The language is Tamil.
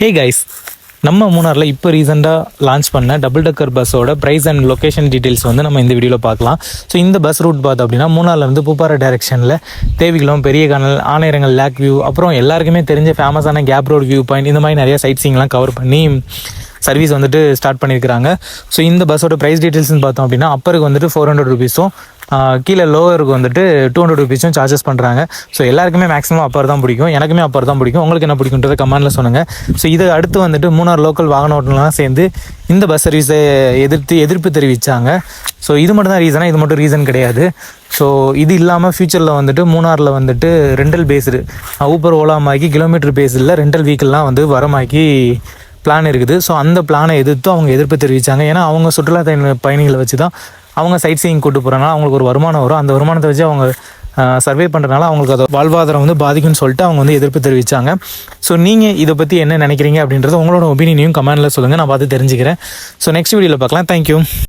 ஹே கைஸ் நம்ம மூணாரில் இப்போ ரீசெண்டாக லான்ச் பண்ண டபுள் டக்கர் பஸ்ஸோட ப்ரைஸ் அண்ட் லொக்கேஷன் டீட்டெயில்ஸ் வந்து நம்ம இந்த வீடியோவில் பார்க்கலாம். ஸோ இந்த பஸ் ரூட் பார்த்தோம் அப்படின்னா மூணார்லேருந்து பூப்பாறை டைரெக்ஷனில் தேவிகுளம் பெரிய கானல் ஆணையரங்கள் லேக் வியூ அப்புறம் எல்லாருக்குமே தெரிஞ்ச ஃபேமஸான கேப் ரோட் வியூ பாயிண்ட் இந்த மாதிரி நிறைய சைட் சீங்லாம் கவர் பண்ணி சர்வீஸ் வந்துட்டு ஸ்டார்ட் பண்ணியிருக்கிறாங்க. ஸோ இந்த பஸ்ஸோட ப்ரைஸ் டீட்டெயில்ஸ்னு பார்த்தோம் அப்படின்னா அப்பருக்கு வந்துட்டு ஃபோர் ஹண்ட்ரட் ருபீஸும் கீழே லோவருக்கு வந்துட்டு டூ ஹண்ட்ரட் ருபீஸும் சார்ஜஸ் பண்ணுறாங்க ஸோ எல்லாருக்குமே மேக்ஸிமம் அப்பர் தான் பிடிக்கும். எனக்குமே அப்பர் தான் பிடிக்கும். உங்களுக்கு என்ன பிடிக்குன்றத கமெண்ட்டில் சொல்லுங்கள் ஸோ இது அடுத்து வந்துட்டு மூணார் லோக்கல் வாகன ஓட்டலாம் சேர்ந்து இந்த பஸ் சர்வீஸை எதிர்த்து எதிர்ப்பு தெரிவித்தாங்க ஸோ இது மட்டும் தான் ரீசனாக இது மட்டும் ரீசன் கிடையாது. ஸோ இது இல்லாமல் ஃப்யூச்சரில் வந்துட்டு மூணாரில் வந்துட்டு ரெண்டல் பேஸ்டு ஊப்பர் ஓலாமாக்கி கிலோமீட்டர் பேஸில் ரெண்டல் வீக்கல்லாம் வந்து வரமாக்கி பிளான் இருக்குது. ஸோ அந்த பிளானை எதிர்த்து அவங்க எதிர்ப்பு தெரிவித்தாங்க ஏன்னா அவங்க சுற்றுலா பயணிகளை வச்சு தான் அவங்க சைட் சீயிங் கூட்டு போகிறனால அவங்களுக்கு ஒரு வருமானம் வரும். அந்த வருமானத்தை வச்சு அவங்க சர்வே பண்ணுறனால அவங்களுக்கு அதை வாழ்வாதாரம் வந்து பாதிக்கும்னு சொல்லிட்டு அவங்க வந்து எதிர்ப்பு தெரிவித்தாங்க ஸோ நீங்கள் இதை பற்றி என்ன நினைக்கிறீங்க அப்படின்றத உங்களோட ஒப்பீனியனையும் கமெண்ட்டில் சொல்லுங்கள் நான் பார்த்து தெரிஞ்சுக்கிறேன். ஸோ நெக்ஸ்ட் வீடியோவில் பார்க்கலாம். தேங்க்யூ